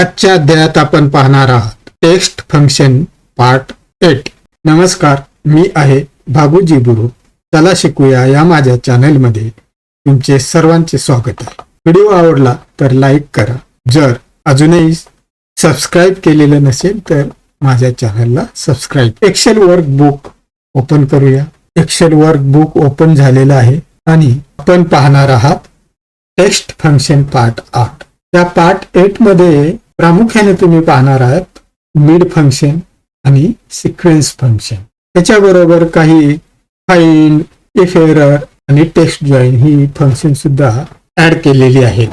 आजच्या अध्यायात आपण पाहणार आहात. Text function part eight. नमस्कार मी आहे भागूजी गुरु चला शिकूया या माझ्या चॅनेलमध्ये. तुमचे सर्वांचे स्वागत आहे. व्हिडिओ आवडला तर लाईक करा. जर अजूनही सबस्क्राईब केलेलं नसेल तर माझ्या चॅनलला subscribe. Excel workbook open करूया. एक्सेल वर्क बुक ओपन झालेलं आहे आणि आपण पाहणार आहात टेक्स्ट फंक्शन पार्ट आठ. त्या पार्ट एटमध्ये प्रामुख्याने तुम्ही पाहणार आहात मिड फंक्शन आणि सिक्वेन्स फंक्शन त्याच्याबरोबर काही फाईंड इफ एरर आणि टेक्स्ट जॉईन ही फंक्शन सुद्धा ऍड केलेली आहेत.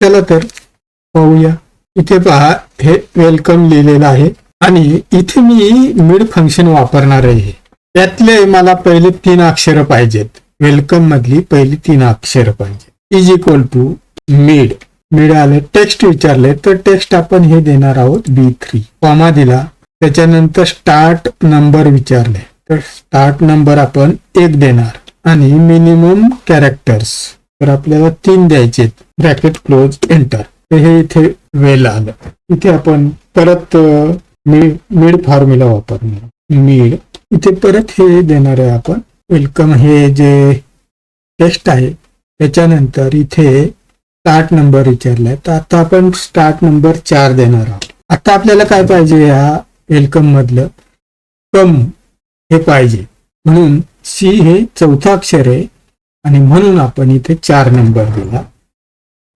चला तर पाहूया. इथे पहा हे वेलकम लिहिलेलं आहे. आणि इथे मी मिड फंक्शन वापरणार आहे. त्यातले मला पहिले तीन अक्षरं पाहिजेत. वेलकम मधली पहिली तीन अक्षरं पाहिजे इज इक्वल टू मिड मिळाले टेक्स्ट विचारले तर टेक्स्ट आपण हे देणार आहोत बी थ्री कॉमा दिला त्याच्यानंतर स्टार्ट नंबर विचारले. तर स्टार्ट नंबर आपण एक देणार. आणि मिनिमम कॅरेक्टर्स तर आपल्याला तीन द्यायचे ब्रॅकेट क्लोज एंटर तर हे इथे वेल आलं. इथे आपण परत मिड फॉर्म्युला वापरणार. मिड इथे परत हे देणार आहे आपण. वेलकम हे जे टेस्ट आहे त्याच्यानंतर इथे स्टार्ट नंबर विचारलाय. तर आता आपण स्टार्ट नंबर चार देणार आहोत. आता आपल्याला काय पाहिजे या वेलकम मधलं? कम हे पाहिजे. म्हणून सी हे चौथा अक्षर आहे. आणि म्हणून आपण इथे चार नंबर दिला.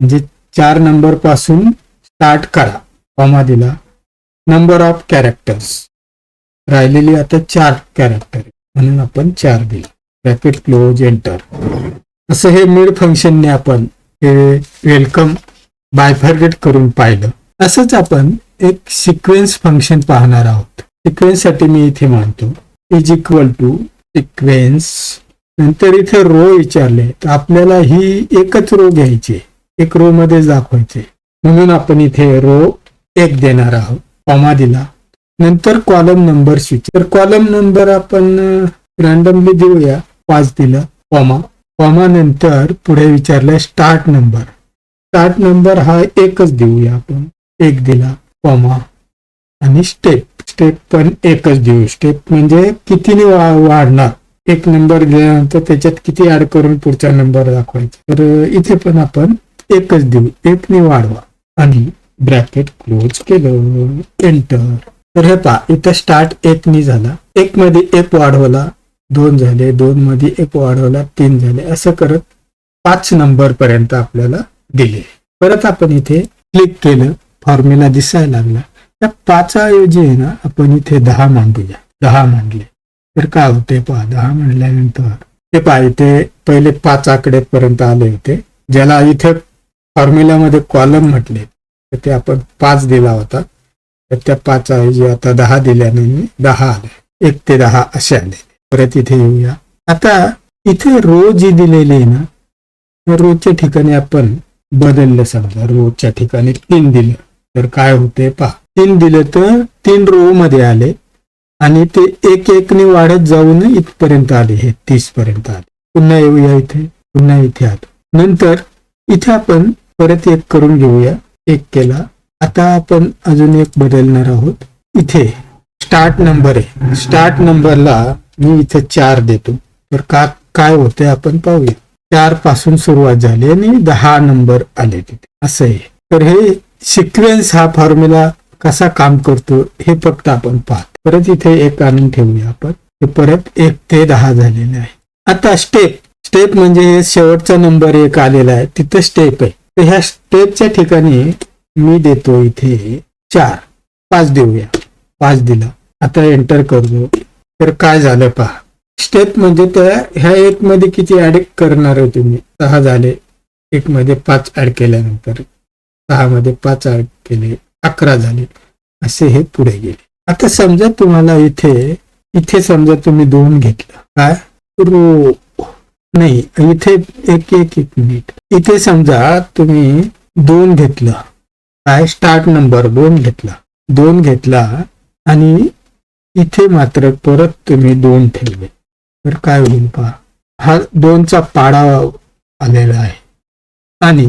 म्हणजे चार नंबरपासून स्टार्ट करा. कॉमा दिला. नंबर ऑफ कॅरेक्टर्स राहिलेली आता चार कॅरेक्टर म्हणून आपण चार दिला. ब्रॅकेट क्लोज एंटर असं हे मिड फंक्शनने आपण हे वेलकम बायफर्गेट करून पाहिलं. असंच आपण एक सिक्वेन्स फंक्शन पाहणार आहोत. सिक्वेन्ससाठी मी इथे मानतो इज इक्वल टू सिक्वेन्स नंतर इथे रो विचारले तर आपल्याला ही एकच रो घ्यायची एक रो मध्ये दाखवायचे. म्हणून आपण इथे रो एक देणार आहोत कॉमा दिला. नंतर कॉलम नंबर स्विच तर कॉलम नंबर आपण रॅन्डमली देऊया. पाच दिलं कॉमा कॉमानंतर पुढे विचारलंय स्टार्ट नंबर स्टार्ट नंबर हा एकच देऊया आपण. एक दिला कॉमा आणि स्टेप स्टेप पण एकच देऊ. स्टेप म्हणजे कितीने वाढणार? एक नंबर दिल्यानंतर त्याच्यात किती ऍड करून पुढचा नंबर दाखवायचा? तर इथे पण आपण एकच देऊ. एकने वाढवा. आणि ब्रॅकेट क्लोज केलं. एंटर तर हे पा इथं स्टार्ट एकनी झाला. एक मध्ये एक वाढवला. दोन झाले दोन मध्ये एक वाढवला तीन झाले. असं करत पाच नंबर पर्यंत आपल्याला दिले. परत आपण इथे क्लिक केलं फॉर्म्युला दिसायला लागला. त्या पाचाऐवजी आहे ना आपण इथे दहा मांडूया. दहा मांडले. तर काय होते पहा दहा म्हणल्यानंतर ते पहा इथे पहिले पाच आकडे पर्यंत आले होते. ज्याला इथे फॉर्म्युलामध्ये कॉलम म्हटले तर ते आपण पाच दिला होता. तर त्या पाच ऐवजी आता दहा दिल्याने दहा आले. एक ते दहा असे आले. परत इथे येऊया. आता इथे रो जी दिलेली आहे ना रोजच्या ठिकाणी आपण बदललं समजा रोजच्या ठिकाणी तीन दिलं. तर काय होते पहा तीन दिले तर तीन रो मध्ये आले आणि ते एक एकने वाढत जाऊन इथपर्यंत आले हे तीस पर्यंत आले. पुन्हा येऊया इथे पुन्हा इथे आलो नंतर इथे आपण परत एक करून घेऊया एक केला. आता आपण अजून एक बदलणार आहोत. इथे स्टार्ट नंबर आहे. स्टार्ट नंबरला मी इथे चार देतो. तर का काय होते आपण पाहूया. चारपासून सुरुवात झाली आणि दहा नंबर आले तिथे. असं आहे. तर हे सिक्वेन्स हा फॉर्म्युला कसा काम करतो हे फक्त आपण पाहतो. परत इथे एक आणून ठेवूया आपण. हे परत एक ते दहा झालेले आहे. आता स्टेप स्टेप म्हणजे हे शेवटचा नंबर एक आलेला आहे. तिथं स्टेप आहे. तर ह्या स्टेपच्या ठिकाणी मी देतो इथे चार. पाच देऊया. पाच दिला. आता एंटर करतो. तर काय झालं पहा. स्टेप म्हणजे त्या ह्या एक मध्ये किती ऍड करणार आहे तुम्ही? सहा झाले. एक मध्ये पाच ऍड केल्यानंतर सहा मध्ये पाच ऍड केले. अकरा झाले. असे हे पुढे गेले. आता समजा तुम्हाला इथे इथे समजा तुम्ही दोन घेतलं. काय रो नाही इथे एक एक एक मिनिट इथे समजा तुम्ही दोन घेतलं. काय स्टार्ट नंबर दोन घेतला. दोन घेतला आणि इथे मात्र परत तुम्ही दोन ठेवले. तर काय होईल पहा. हा दोनचा पाडा आलेला आहे. आणि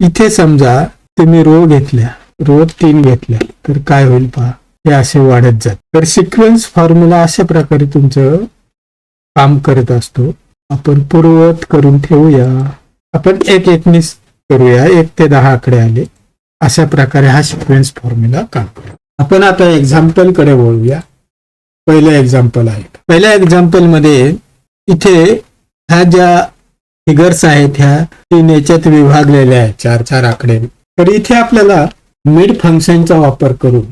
इथे समजा तुम्ही रो घेतल्या रो तीन घेतल्या तर काय होईल पहा. हे असे वाढत जात. तर सिक्वेन्स फॉर्म्युला अशा प्रकारे तुमचं काम करत असतो. आपण पूर्ववत करून ठेवूया. आपण एक एकनीस करूया. एक ते दहा आकडे आले. अशा प्रकारे हा सिक्वेन्स फॉर्म्युला काम करू आपण आता एक्झाम्पलकडे वळूया. पहिलं एक्झाम्पल आहे. पहिल्या एक्झाम्पलमध्ये इथे ह्या ज्या फिगर्स आहेत ह्या तीन याच्यात विभागलेल्या आहेत चार चार आकडे. तर इथे आपल्याला मिड फंक्शनचा वापर करून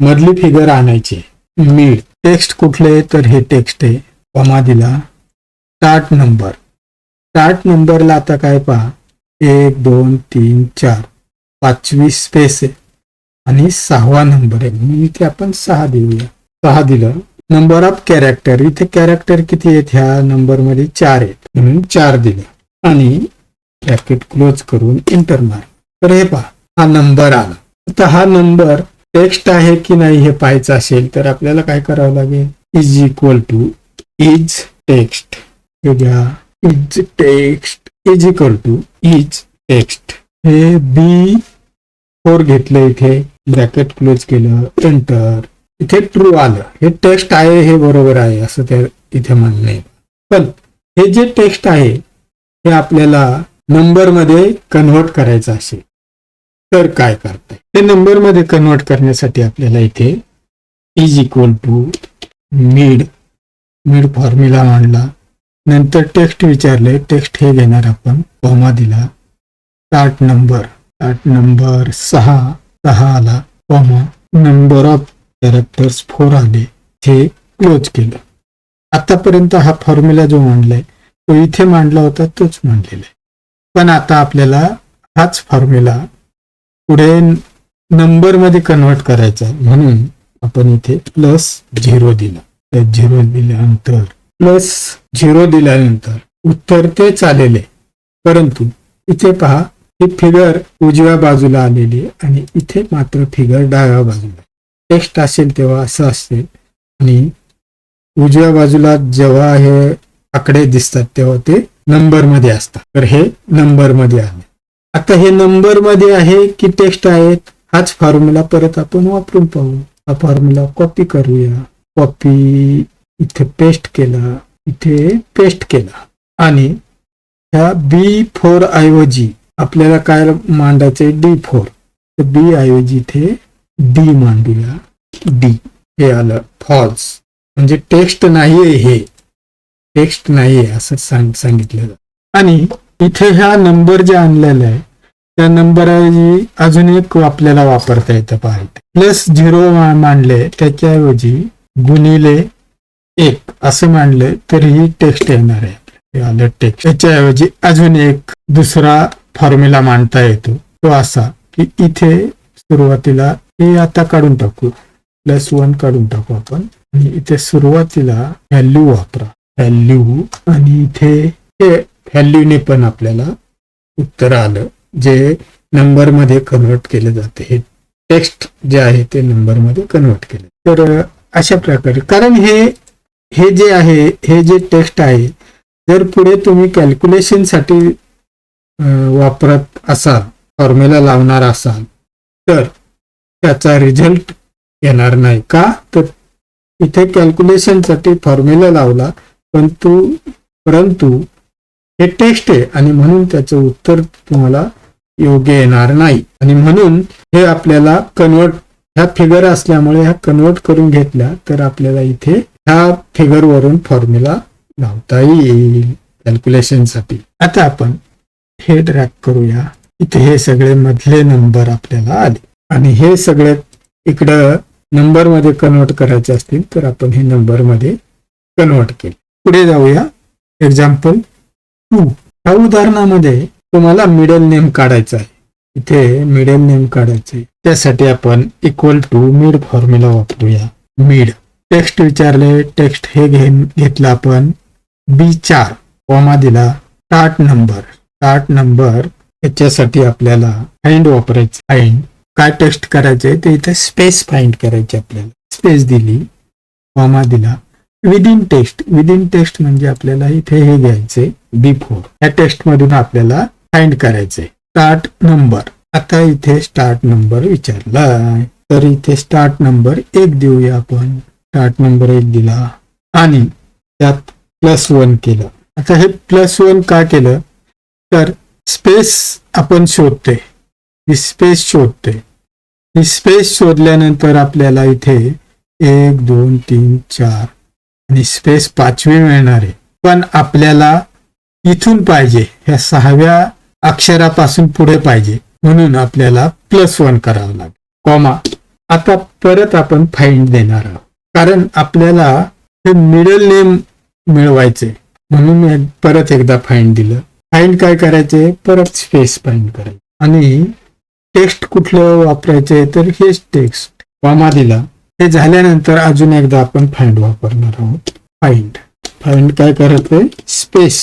मधली फिगर आणायची मिड टेक्स्ट कुठले? तर हे टेक्स्ट आहे. कमा दिला स्टार्ट नंबर स्टार्ट नंबरला आता काय पहा? एक दोन तीन चार. पाचवी स्पेस आहे. आणि सहावा नंबर आहे. म्हणून इथे आपण सहा देऊया. सहा दिलं. नंबर ऑफ कॅरेक्टर इथे कॅरेक्टर किती आहेत? ह्या नंबरमध्ये चार आहेत. म्हणून चार दिले. आणि ब्रॅकेट क्लोज करून इंटर मार. तर हे पहा हा नंबर आला. आता हा नंबर टेक्स्ट आहे की नाही हे पाहायचं असेल तर आपल्याला काय करावं लागेल? Is equal to is text हे घ्या. Is text is equal to is text हे बी फोर घेतलं इथे. ब्रॅकेट क्लोज केलं. एंटर इथे ट्रू आलं. हे टेक्स्ट आहे हे बरोबर आहे असं त्या इथे म्हणणं आहे. पण हे जे टेक्स्ट आहे हे आपल्याला नंबरमध्ये कन्व्हर्ट करायचं असेल तर काय करताय ते नंबरमध्ये कन्व्हर्ट करण्यासाठी आपल्याला इथे is equal to mid mid formula मांडला. नंतर टेक्स्ट विचारले टेक्स्ट हे घेणार आपण कॉमा दिला. स्टार्ट नंबर स्टार्ट नंबर सहा सहा आला comma number of characters four आले हे क्लोज केलं. आतापर्यंत हा फॉर्म्युला जो मांडलाय तो इथे मांडला होता तोच मांडलेला आहे. पण आता आपल्याला हाच फॉर्म्युला पुढे नंबरमध्ये कन्वर्ट करायचा म्हणून आपण इथे प्लस झिरो दिला. त्या झिरो दिल्यानंतर प्लस झिरो दिल्यानंतर उत्तर तेच आलेले परंतु इथे पहा ही फिगर उजव्या बाजूला आलेली आहे आणि इथे मात्र फिगर डाव्या बाजूला टेक्स्ट असेल तेव्हा असं असेल आणि उजव्या बाजूला जेव्हा हे आकडे दिसतात तेव्हा ते नंबरमध्ये असतात. तर हे नंबरमध्ये आले आता हे नंबरमध्ये आहे की टेक्स्ट आहेत हाच फॉर्म्युला परत आपण वापरून पाहू. हा फॉर्म्युला कॉपी करूया. कॉपी इथे पेस्ट केला इथे पेस्ट केला. आणि ह्या बी फोर ऐवजी आपल्याला काय मांडायचंय? डी फोर तर बी ऐवजी इथे डी मांडूया डी. हे आलं फॉल्स म्हणजे टेक्स्ट नाहीये हे. टेक्स्ट नाहीये असं सांग सांगितलं जातं. आणि इथे ह्या नंबर जे आणलेला आहे त्या नंबरऐवजी अजून एक आपल्याला वापरता येतं पाहिजे प्लस झिरो मांडले त्याच्याऐवजी गुणिले एक असं मांडले तर ही टेक्स्ट येणार आहे. हे आलं टेक्स्ट त्याच्याऐवजी अजून एक दुसरा फॉर्म्युला मांडता येतो. तो असा की इथे सुरुवातीला हे आता काढून टाकू. प्लस वन काढून टाकू आपण. आणि इथे सुरुवातीला व्हॅल्यू वापरा. व्हॅल्यू आणि इथे हे व्हॅल्यूने पण आपल्याला उत्तर आलं. जे नंबरमध्ये कन्वर्ट केले जाते. हे टेक्स्ट जे आहे ते नंबरमध्ये कन्वर्ट केले. तर अशा प्रकारे. कारण हे हे जे आहे हे जे टेक्स्ट आहे जर पुढे तुम्ही कॅल्क्युलेशनसाठी वापरत असाल फॉर्म्युला लावणार असाल तर त्याचा रिझल्ट येणार नाही. का? तर इथे कॅल्क्युलेशनसाठी फॉर्म्युला लावला परंतु परंतु हे टेस्ट आहे आणि म्हणून त्याचं उत्तर तुम्हाला योग्य येणार नाही. आणि म्हणून हे आपल्याला कन्वर्ट ह्या फिगर असल्यामुळे ह्या कन्वर्ट करून घेतल्या तर आपल्याला इथे ह्या फिगर वरून फॉर्म्युला लावता येईल कॅल्क्युलेशनसाठी. आता आपण हे ड्रॅक करूया. इथे हे सगळे मधले नंबर आपल्याला आले. आणि हे सगळे इकडं नंबरमध्ये कन्वर्ट करायचे असतील तर आपण हे नंबरमध्ये कन्वर्ट केले. पुढे जाऊया. एक्झाम्पल टू या उदाहरणामध्ये तुम्हाला मिडल नेम काढायचा आहे. इथे मिडल नेम काढायचे त्यासाठी आपण इक्वल टू मिड फॉर्म्युला वापरूया. मिड टेक्स्ट विचारले टेक्स्ट हे घेन घेतलं आपण. बी चार. कॉमा दिला. स्टार्ट नंबर स्टार्ट नंबर याच्यासाठी आपल्याला फाइंड वापरायचं फाइंड काय टेस्ट करायचे ते इथे स्पेस फाइंड करायचे आपल्याला. स्पेस दिली कॉमा दिला. विदिन विद विदिन टेस्ट म्हणजे आपल्याला इथे हे घ्यायचे बी फोर या टेस्ट मधून आपल्याला फाइंड करायचे स्टार्ट नंबर आता इथे स्टार्ट नंबर विचारला तर इथे स्टार्ट नंबर एक देऊया आपण. स्टार्ट नंबर एक दिला. आणि त्यात प्लस वन केलं. आता हे प्लस वन का केलं? तर स्पेस आपण शोधते स्पेस शोधते ही स्पेस शोधल्यानंतर आपल्याला इथे एक दोन तीन चार आणि स्पेस पाचवी मिळणार आहे. पण आपल्याला इथून पाहिजे ह्या सहाव्या अक्षरापासून पुढे पाहिजे. म्हणून आपल्याला प्लस वन करावं लागेल. कॉमा आता परत आपण फाईंड देणार आहोत. कारण आपल्याला हे मिडल नेम मिळवायचे म्हणून मी परत एकदा फाईंड दिलं. फाईंड काय करायचे परत स्पेस फाईंड करायचं. आणि टेक्स्ट कुठलं वापरायचे तर हेच टेक्स्ट. कॉमा दिला हे झाल्यानंतर अजून एकदा आपण फाईंड वापरणार आहोत. फाईंड फाईंड काय करायचंय स्पेस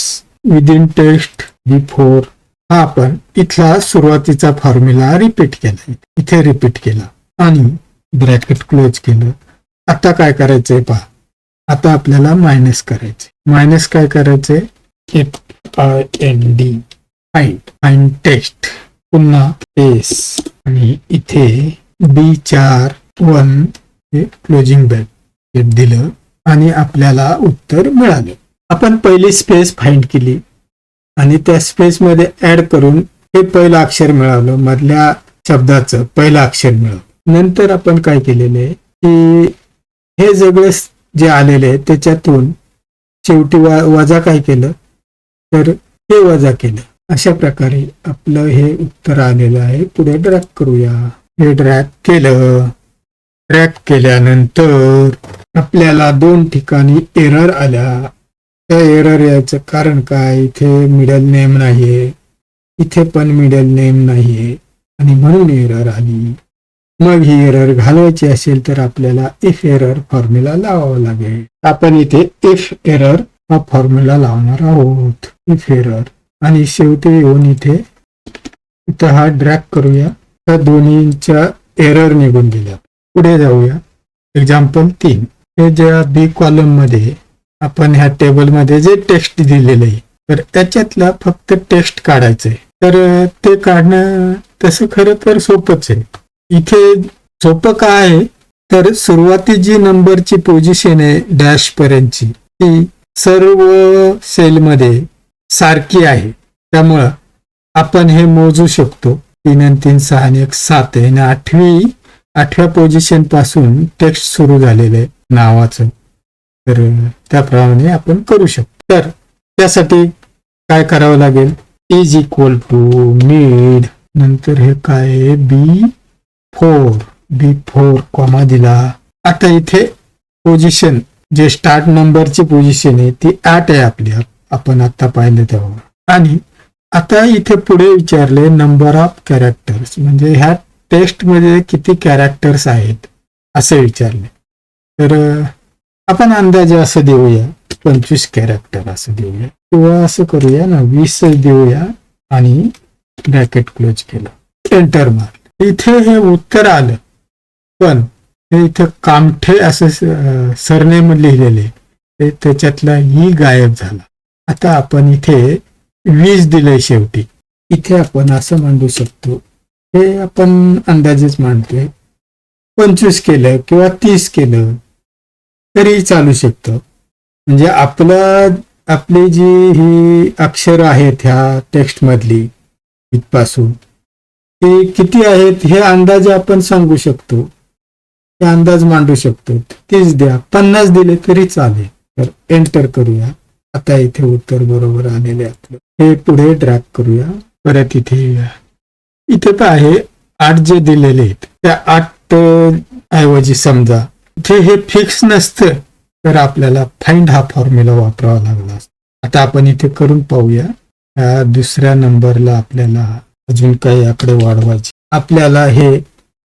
विदिन टेक्स्ट बिफोर हा आपण इथला सुरुवातीचा फॉर्म्युला रिपीट केला. इथे रिपीट केला. आणि ब्रॅकेट क्लोज केलं. आता काय करायचंय पहा. आता आपल्याला मायनस करायचे मायनस काय करायचे F I N D find find text पुन्हा स्पेस आणि इथे बी चार वन हे क्लोजिंग बॅक दिलं आणि आपल्याला उत्तर मिळालं. आपण पहिली स्पेस फाईंड केली आणि त्या स्पेस मध्ये ऍड करून हे पहिलं अक्षर मिळालं मधल्या शब्दाचं पहिलं अक्षर मिळालं. नंतर आपण काय केलेलं आहे की हे सगळे जे आलेले आहे त्याच्यातून शेवटी वा वजा काय केलं? तर हे वजा केलं. अशा प्रकारे आपलं हे उत्तर आलेलं आहे. पुढे ड्रॅग करूया. हे ड्रॅग केलं. ड्रॅग केल्यानंतर आपल्याला दोन ठिकाणी एरर आल्या. त्या एरर याचं कारण काय? इथे मिडल नेम नाहीये. इथे पण मिडल नेम नाहीये. आणि म्हणून एरर आली. मग ही एरर घालवायची असेल तर आपल्याला इफ एरर फॉर्म्युला लावावा लागेल. आपण इथे इफ एरर हा फॉर्म्युला लावणार आहोत. इफ एरर आणि शेवटी येऊन इथे इथं हा ड्रॅग करूया. त्या दोन्हीच्या एरर निघून गेल्या पुढे जाऊया. एक्झाम्पल तीन. हे ज्या बी कॉलममध्ये आपण ह्या टेबलमध्ये जे टेक्स्ट दिलेलं आहे तर त्याच्यातला फक्त टेक्स्ट काढायचंय तर ते काढणं तसं खरं तर सोपंच आहे. इथे सोपं काय आहे? तर सुरुवाती जी नंबरची पोझिशन आहे डॅश पर्यंतची. ती सर्व सेलमध्ये सारखी आहे. त्यामुळं आपण हे मोजू शकतो. तीन आणि तीन सहा आणि एक सात आहे. आणि आठवी आठव्या पोझिशनपासून टेक्स्ट सुरू झालेलं आहे नावाचं. तर त्याप्रमाणे आपण करू शकतो. तर त्यासाठी काय करावं लागेल? इज इक्वल टू मिड नंतर हे काय B four B four comma दिला. आता इथे पोझिशन जे स्टार्ट नंबरची पोझिशन आहे ती आठ आहे आपली. आपण आता पाहिलं तेव्हा. आणि आता इथे पुढे विचारले नंबर ऑफ कॅरेक्टर्स म्हणजे ह्या टेस्टमध्ये किती कॅरेक्टर्स आहेत असं विचारले. तर आपण अंदाजे असं देऊया पंचवीस कॅरेक्टर असं देऊया. किंवा असं करूया ना वीस देऊया आणि ब्रॅकेट क्लोज केलं. एंटर मार इथे हे उत्तर आलं. पण हे इथं कामठे असं सरनेम लिहिलेले. ते त्याच्यातला ही गायब झाला. आता आपण इथे वीस दिलंय शेवटी. इथे आपण असं मांडू शकतो. हे आपण अंदाजेच मांडतोय. पंचवीस केलं किंवा तीस केलं तरी चालू शकतं. म्हणजे आपलं आपली जी ही अक्षर आहेत ह्या टेक्स्ट मधली इथपासून ते किती आहेत हे अंदाजे आपण सांगू शकतो. हे अंदाज मांडू शकतो. तीस द्या पन्नास दिले तरी चालेल. तर एंटर करूया. आता इथे उत्तर बरोबर आलेले आपलं हे पुढे ड्रॅग करूया. परत इथे येऊया. इथे तर आहे आठ जे दिलेले आहेत. त्या आठ ऐवजी समजा. इथे हे फिक्स नसतं तर आपल्याला फाइंड हा फॉर्म्युला वापरावा लागला आता आपण इथे करून पाहूया. या दुसऱ्या नंबरला आपल्याला अजून काही आकडे वाढवायचे. आपल्याला हे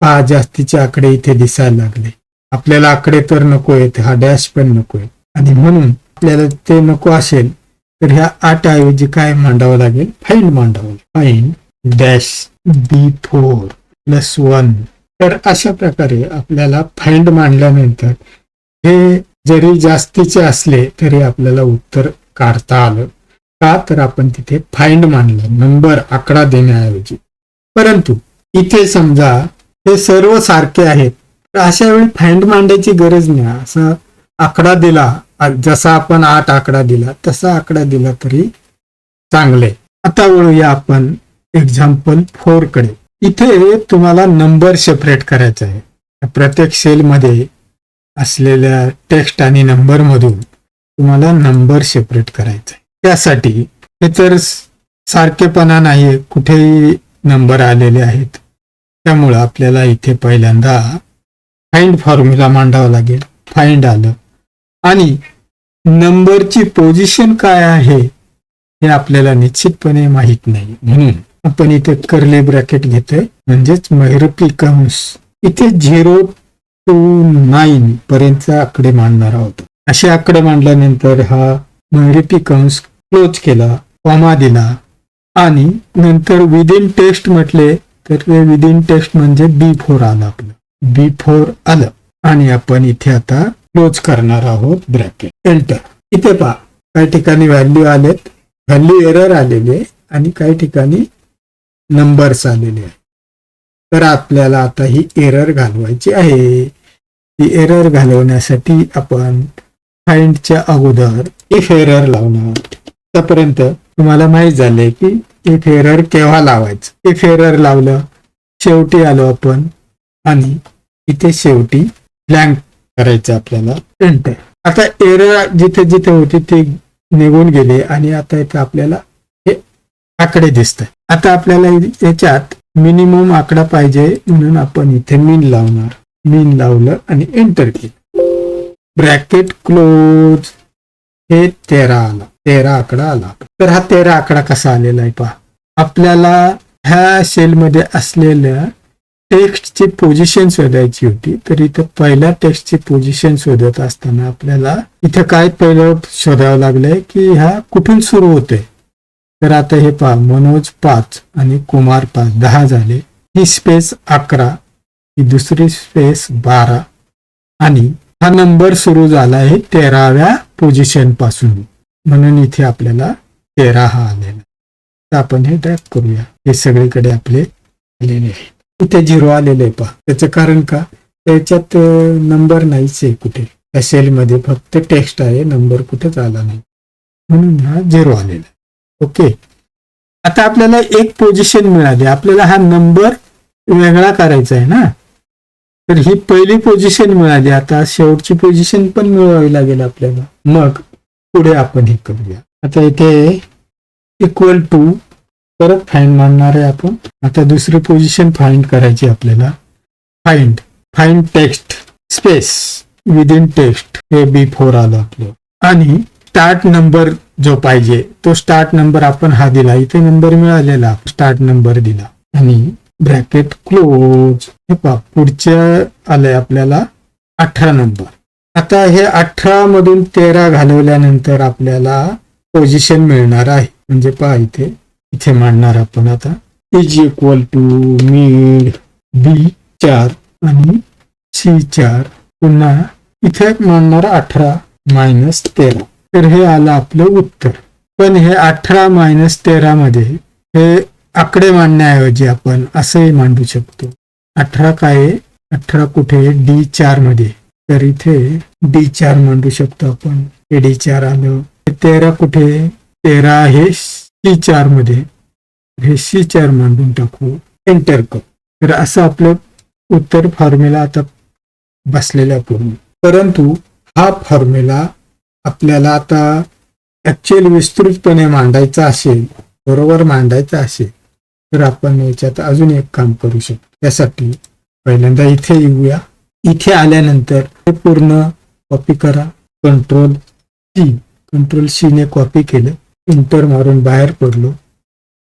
पहा जास्तीचे आकडे इथे दिसायला लागले. आपल्याला आकडे तर नको आहेत हा डॅश पण नको आहे. आणि म्हणून आपल्याला ते नको असेल तर ह्या आठ ऐवजी काय मांडावं लागेल? फाईंड मांडावं find dash B four plus one. तर अशा प्रकारे आपल्याला फाईंड मांडल्यानंतर हे जरी जास्तीचे असले तरी आपल्याला उत्तर काढता आलं. का तर आपण तिथे फाईंड मांडलं नंबर आकडा देण्याऐवजी. परंतु इथे समजा हे सर्व सारखे आहेत तर अशा वेळी फाईंड मांडायची गरज नाही. असं आकडा दिला जसा आपण आठ आकडा दिला तसा आकडा दिला तरी चांगले. आता वळूया आपण एक्झाम्पल फोरकडे. इथे तुम्हाला नंबर सेपरेट करायचा आहे. प्रत्येक सेलमध्ये असलेल्या टेक्स्ट आणि नंबर मधून तुम्हाला नंबर सेपरेट करायचा आहे. त्यासाठी हे तर सारखेपणा नाही कुठेही नंबर आलेले आहेत. त्यामुळं आपल्याला इथे पहिल्यांदा फाइंड फॉर्म्युला मांडावा लागेल. फाइंड आलं. आणि नंबरची पोझिशन काय आहे हे आपल्याला निश्चितपणे माहीत नाही. म्हणून आपण इथे कर्ली ब्रॅकेट घेतोय म्हणजेच मैरपी कंस. इथे झिरो टू नाईन पर्यंत आकडे मांडणार आहोत. असे आकडे मांडल्यानंतर हा मैरपी कंस क्लोज केला कॉमा दिला आणि नंतर विदिन टेक्स्ट म्हटले तर ते विदिन टेक्स्ट म्हणजे बी फोर आलं आपलं. बी फोर आलं. आणि आपण इथे आता क्लोज करणार आहोत ब्रॅकेट एंटर इथे पहा काही ठिकाणी व्हॅल्यू आलेत. व्हॅल्यू एरर आलेले आणि काही ठिकाणी नंबर्स आलेले आहेत. तर आपल्याला आता ही एरर घालवायची आहे. ही एरर घालवण्यासाठी आपण फाइंडच्या अगोदर इफ एरर लावणार. आतापर्यंत तुम्हाला माहीत झालंय की इफ एरर केव्हा लावायचं? इफ एरर लावलं शेवटी आलो आपण आणि इथे शेवटी ब्लँक करायचं आपल्याला. एंटर आता एरर जिथे जिथे होती ते निघून गेले आणि आता इथे आपल्याला हे आकडे दिसत आता आपल्याला याच्यात मिनिमम आकडा पाहिजे म्हणून आपण इथे मीन लावणार. मीन लावलं आणि एंटर केलं. ब्रॅकेट क्लोज हे तेरा आला. तेरा आकडा आला. तर हा तेरा आकडा कसा आलेला आहे पहा. आपल्याला ह्या सेलमध्ये असलेल्या टेक्स्टची पोझिशन शोधायची होती तर इथं पहिल्या टेक्स्टची पोझिशन शोधत असताना आपल्याला इथं काय पहिलं शोधावं लागलंय की ह्या कुठून सुरू होते तर आता हे पहा मनोज पाच आणि कुमार पाच दहा झाले. ही स्पेस अकरा ही दुसरी स्पेस बारा. आणि हा नंबर सुरू झाला आहे तेराव्या पोझिशनपासून. म्हणून इथे आपल्याला तेरा हा आलेला. तर आपण हे ड्रॅग करूया. हे सगळीकडे आपले आलेले आहे इथे झिरो आलेले आहे पहा. त्याचं कारण का? त्याच्यात नंबर नाहीच आहे कुठे. त्या सेलमध्ये फक्त टेक्स्ट आहे नंबर कुठेच आला नाही. म्हणून हा झिरो आलेला आहे. ओके? आता आपल्याला एक पोझिशन मिळाली. आपल्याला हा नंबर वेगळा करायचा आहे ना? तर ही पहिली पोझिशन मिळाली. आता शेवटची पोझिशन पण मिळवावी लागेल आपल्याला. मग पुढे आपण हे करूया. आता इथे इक्वल टू परत फाइंड मानणार आहे आपण. आता दुसरी पोझिशन फाइंड करायची आपल्याला. Find find text space within text हे बी फोर आलं आपलं. आणि स्टार्ट नंबर जो पाहिजे तो स्टार्ट नंबर आपण हा दिला. इथे नंबर मिळालेला. स्टार्ट नंबर दिला. आणि ब्रॅकेट क्लोज हे पहा पुढच्या आलंय आपल्याला अठरा नंबर आता हे अठरा मधून तेरा घालवल्यानंतर आपल्याला पोझिशन मिळणार आहे. म्हणजे पहा इथे. इथे मांडणार आपण आता. Is equal to mid B चार आणि सी चार. पुन्हा इथे मांडणार अठरा मायनस तेरा. तर हे आलं आपलं उत्तर. पण हे अठरा मायनस तेरा मध्ये हे आकडे मांडण्याऐवजी आपण असंही मांडू शकतो. अठरा काय? अठरा कुठे? डी चारमध्ये. तर इथे डी चार मांडू शकतो आपण. हे डी चार आलं. तेरा कुठे? तेरा हे सी चारमध्ये हे सी चार मांडून टाकू एंटर करू. तर असं आपलं उत्तर फॉर्म्युला आता बसलेला पूर्ण. परंतु हा फॉर्म्युला आपल्याला आता ऍक्च्युअल विस्तृतपणे मांडायचा असेल बरोबर मांडायचा असेल तर आपण याच्यात अजून एक काम करू शकतो. त्यासाठी पहिल्यांदा इथे येऊया. इथे आल्यानंतर हे पूर्ण कॉपी करा. कंट्रोल सी कंट्रोल सी ने कॉपी केलं. इंटर मारून बाहेर पडलो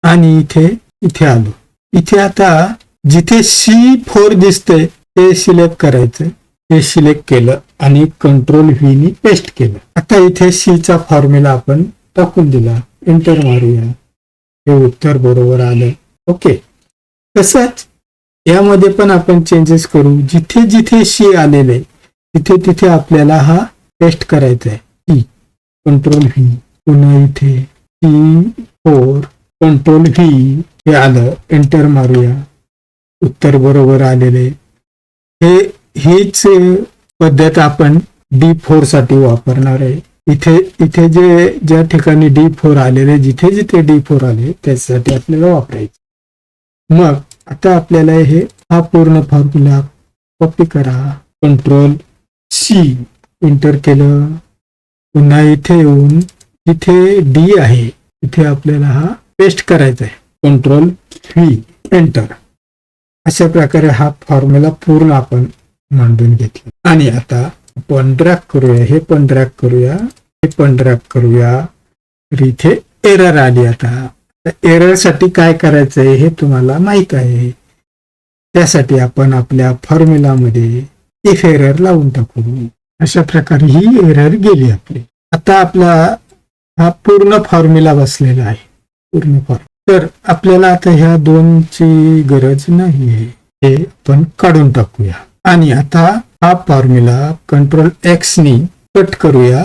आणि इथे इथे आलो. इथे आता जिथे सी फोर दिसते ते सिलेक्ट करायचं. ते सिलेक्ट केलं आणि कंट्रोल व्हीनी पेस्ट केलं. आता इथे सीचा फॉर्म्युला आपण टाकून दिला. एंटर मारूया. हे उत्तर बरोबर आलं. ओके तसंच यामध्ये पण आपण चेंजेस करू. जिथे जिथे सी आलेले तिथे तिथे आपल्याला हा पेस्ट करायचा आहे. कंट्रोल व्ही पुन्हा इथे. सी फोर कंट्रोल व्ही हे आलं. एंटर मारूया. उत्तर बरोबर आलेले. हे हीच पद्धत आपण डी फोरसाठी वापरणार आहे. इथे इथे जे ज्या ठिकाणी डी फोर आलेले जिथे जिथे डी फोर आले त्यासाठी आपल्याला वापरायचं. मग आता आपल्याला हे हा पूर्ण फॉर्म्युला कॉपी करा. कंट्रोल सी एंटर केलं. पुन्हा इथे येऊन इथे डी आहे इथे आपल्याला हा पेस्ट करायचा आहे. कंट्रोल व्ही एंटर अशा प्रकारे हा फॉर्म्युला पूर्ण आपण मांडून घेतला. आणि आता आपण ड्रॅग करूया हे पण ड्रॅग करूया हे पण ड्रॅग करूया. तर इथे एरर आली आता. एररसाठी काय करायचंय हे तुम्हाला माहीत आहे. त्यासाठी आपण आपल्या फॉर्म्युलामध्ये इफ एरर लावून टाकू. अशा प्रकारे ही एरर गेली आपली. आता आपला हा पूर्ण फॉर्म्युला बसलेला आहे. पूर्ण फॉर्म तर आपल्याला आता ह्या दोनची गरज नाही आहे. हे आपण काढून टाकूया. आणि आता हा फॉर्म्युला कंट्रोल एक्सनी कट करूया.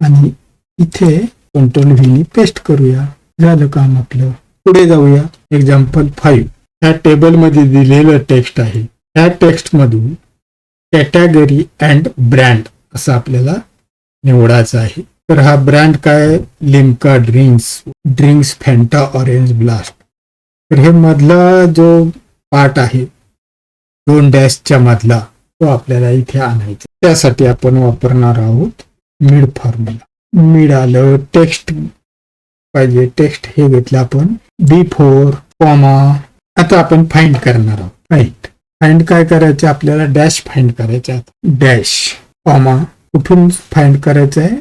आणि इथे कंट्रोल व्हीनी पेस्ट करूया. झालं काम आपलं. पुढे जाऊया. एक्झाम्पल फाईव्ह ह्या टेबलमध्ये दिलेलं टेक्स्ट आहे. ह्या टेक्स्ट मधून कॅटेगरी अँड ब्रँड असं आपल्याला निवडायचं आहे. तर हा ब्रँड काय? Limca drinks. Drinks Fanta orange blast तर हे मधला जो पार्ट आहे दोन डॅशच्या मधला तो आपल्याला इथे आणायचा. त्यासाठी आपण वापरणार आहोत मिड फॉर्म्युला. मिड आलं टेक्स्ट पाहिजे. टेक्स्ट हे घेतलं आपण. बी फोर कॉमा आता आपण फाइंड करणार आहोत. फाइंड. फाइंड काय करायचं? आपल्याला डॅश फाइंड करायचं. डॅश कॉमा कुठून फाइंड करायचं आहे?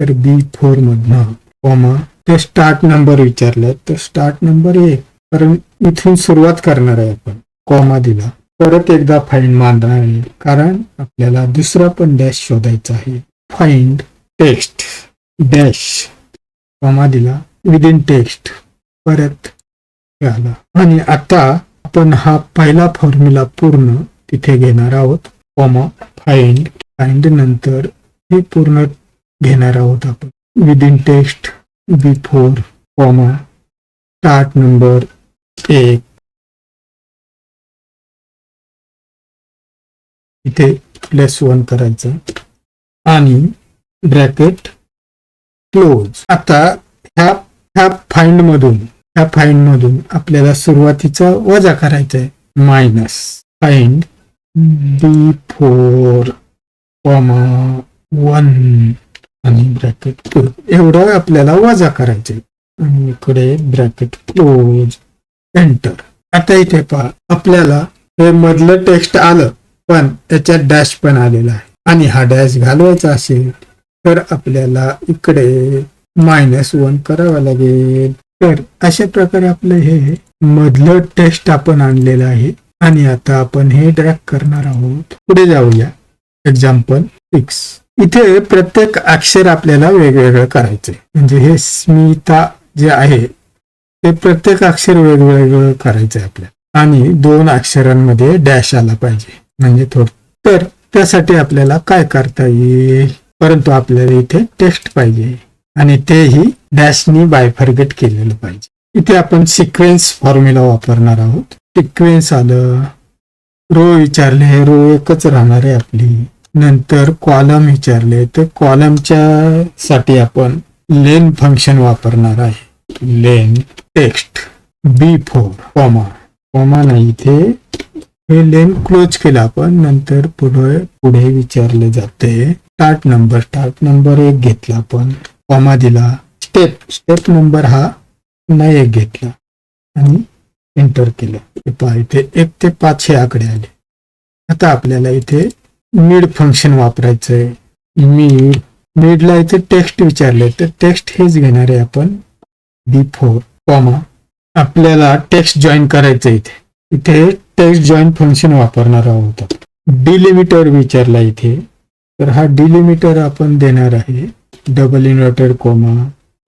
तर बी फोर मधनं कॉमा. ते स्टार्ट नंबर विचारलं तर स्टार्ट नंबर एक कारण इथून सुरुवात करणार आहे आपण कॉमा दिला. परत एकदा फाइंड मारणार आहे कारण आपल्याला दुसरा पण डॅश शोधायचा आहे. फाइंड टेक्स्ट डॅश कॉमा दिला विदिन टेक्स्ट परत आला आणि आता आपण हा पहिला फॉर्म्युला पूर्ण तिथे घेणार आहोत कॉमा. फाइंड फाइंड नंतर हे पूर्ण घेणार आहोत आपण. Within text before comma start number एक. इथे प्लस वन करायचं. आणि ब्रॅकेट क्लोज आता ह्या ह्या फाइंड मधून ह्या फाइंड मधून आपल्याला सुरुवातीचा वजा करायचा आहे minus find B four comma one आणि ब्रॅकेट एवढं आपल्याला वजा करायचे आणि इकडे ब्रॅकेट क्लोज एंटर आता इथे पहा आपल्याला हे मधलं टेक्स्ट आलं पण त्याच्यात डॅश पण आलेला आहे. आणि हा डॅश घालवायचा असेल तर आपल्याला इकडे मायनस वन करावा लागेल. तर अशा प्रकारे आपलं हे मधलं टेस्ट आपण आणलेलं आहे. आणि आता आपण हे ड्रॅक करणार आहोत. पुढे जाऊया. एक्झाम्पल सिक्स इथे प्रत्येक अक्षर आपल्याला वेगवेगळं करायचंय. म्हणजे हे स्मिता जे आहे ते प्रत्येक अक्षर वेगवेगळं करायचंय आपल्याला. आणि दोन अक्षरांमध्ये डॅश आला पाहिजे. म्हणजे थोड तर त्यासाठी आपल्याला काय करता येईल? परंतु आपल्याला इथे टेक्स्ट पाहिजे. आणि तेही डॅशनी बायफर्गेट केलेलं पाहिजे. इथे आपण सिक्वेन्स फॉर्म्युला वापरणार आहोत. सिक्वेन्स आलं. रो विचारले रो एकच राहणार आहे आपली. नंतर कॉलम विचारले तर कॉलमच्या साठी आपण लेन फंक्शन वापरणार आहे. Len text B four comma comma नाही इथे हे लेन क्लोज केलं आपण नंतर पुढे पुढे विचारले जाते. स्टार्ट नंबर स्टार्ट नंबर एक घेतला आपण. कॉमा दिला. स्टेप स्टेप नंबर हा नाही एक घेतला. आणि एंटर केलं. पहा इथे एक ते पाच हे आकडे आले. आता आपल्याला इथे मिड फंक्शन वापरायचंय. मी मिडला इथे टेक्स्ट विचारले तर टेक्स्ट हेच घेणार आहे आपण. बी फोर कॉमा आपल्याला टेक्स्ट जॉईन करायचं इथे. इथे टेक्स्ट जॉईन फंक्शन वापरणार आहोत डिलिमिटर विचारला इथे. तर हा डिलिमिटर आपण देणार आहे. Double inverted comma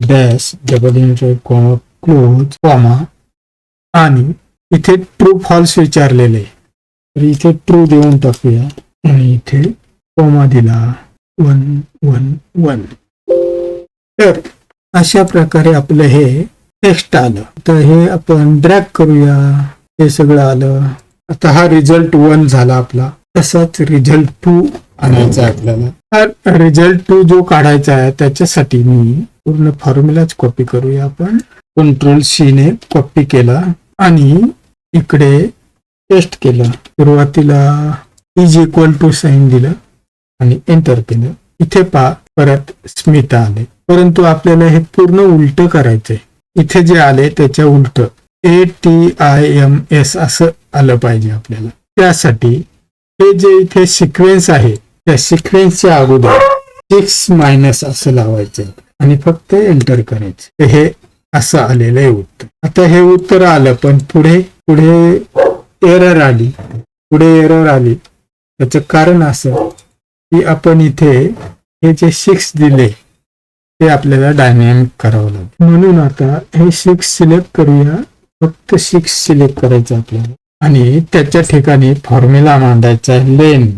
dash double inverter comma close comma आणि इथे ट्रू फॉल्स विचारलेले. तर इथे ट्रू देऊन टाकूया. आणि इथे कोमा दिला. One one one. तर अशा प्रकारे आपलं हे टेक्स्ट आलं. तर हे आपण ड्रॅग करूया. हे सगळं आलं. आता हा रिझल्ट वन झाला आपला. तसाच रिझल्ट टू आणायचा आपल्याला. हा रिझल्ट टू जो काढायचा आहे त्याच्यासाठी मी पूर्ण फॉर्म्युलाच कॉपी करूया आपण. कंट्रोल सी ने कॉपी केला आणि इकडे टेस्ट केलं. सुरुवातीला इज इक्वल टू साईन दिलं आणि एंटर केलं. इथे पा परत स्मिता आले. परंतु आपल्याला हे पूर्ण उलट करायचंय. इथे जे आले त्याच्या उलट. A T I M S असं आलं पाहिजे आपल्याला. त्यासाठी हे जे इथे सिक्वेन्स आहे त्या सिक्वेन्सच्या अगोदर सिक्स मायनस असं लावायचं आणि फक्त एंटर करायचं हे असं आलेलं आहे उत्तर. आता हे उत्तर आलं पण पुढे पुढे एरर आली. पुढे एरर आली. याचं कारण असं की आपण इथे हे जे सिक्स दिले ते आपल्याला डायनॅमिक करावं लागेल. म्हणून आता हे सिक्स सिलेक्ट करूया. फक्त सिक्स सिलेक्ट करायचं आपल्याला. आणि त्याच्या ठिकाणी फॉर्म्युला मांडायचा आहे लेन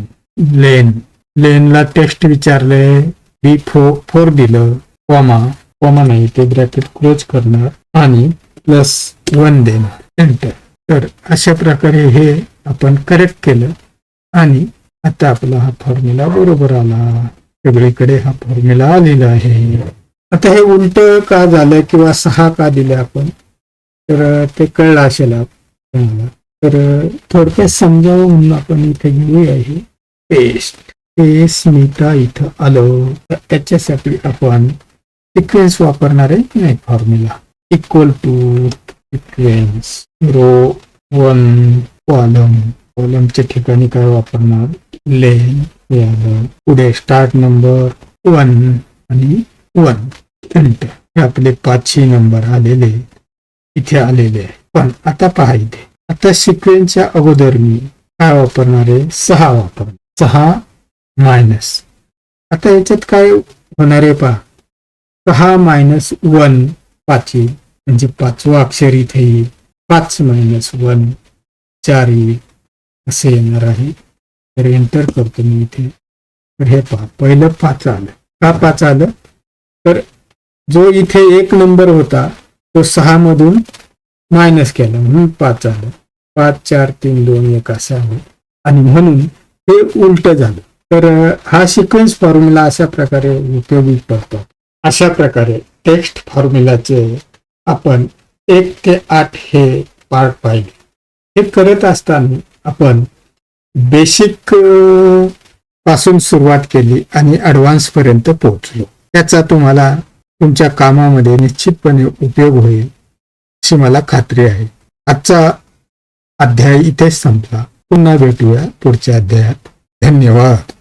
लेन लेनला टेक्स्ट विचारले बी फोर फोर दिलं. कॉमा कॉमा नाही ते ब्रॅकेट क्लोज करणार. आणि प्लस वन देणार. एंटर तर अशा प्रकारे हे आपण करेक्ट केलं. आणि आता आपला हा फॉर्म्युला बरोबर आला. सगळीकडे हा फॉर्म्युला आलेला आहे. आता हे उलट का झालं किंवा सहा का दिले आपण? तर ते कळलं असेल तुम्हाला. तर थोडक्यात समजावं म्हणून आपण इथे घेऊया हे पेस्ट हे स्मिता इथं आलं. तर त्याच्यासाठी आपण सिक्वेन्स वापरणार आहे की नाही formula equal to sequence row one column कॉलमच्या ठिकाणी काय वापरणार? लेन हे आलं. पुढे स्टार्ट नंबर वन आणि वन एंटर हे आपले पाचशे नंबर आलेले इथे आलेले आहे पण आता पहा इथे. आता सिक्वेन्सच्या अगोदर मी काय वापरणार आहे? सहा वापर सहा मायनस आता याच्यात काय होणार आहे पहा? सहा मायनस वन पाचवी म्हणजे पाचवा अक्षर इथे येईल. पाच मायनस वन चार येईल. असे येणार आहे. तर एंटर करतो मी इथे. तर हे पहा पहिलं पाच आलं. का पाच आलं? तर जो इथे एक नंबर होता तो सहा मधून मायनस केला. म्हणून पाच आलं. पाच चार तीन दोन एक असं आहे आणि म्हणून हे उलट झालं. तर हा सिक्वेन्स फॉर्म्युला अशा प्रकारे उपयोगी पडतो. अशा प्रकारे टेक्स्ट फॉर्म्युलाचे आपण एक ते आठ हे पार्ट पाहिले. हे करत असताना आपण बेसिकपासून सुरुवात केली आणि ऍडव्हान्स पर्यंत पोहोचलो. त्याचा तुम्हाला तुमच्या कामामध्ये निश्चितपणे उपयोग होईल अशी मला खात्री आहे. आजचा अध्याय इथेच संपला. पुन्हा भेटूया पुढच्या अध्यायात. धन्यवाद.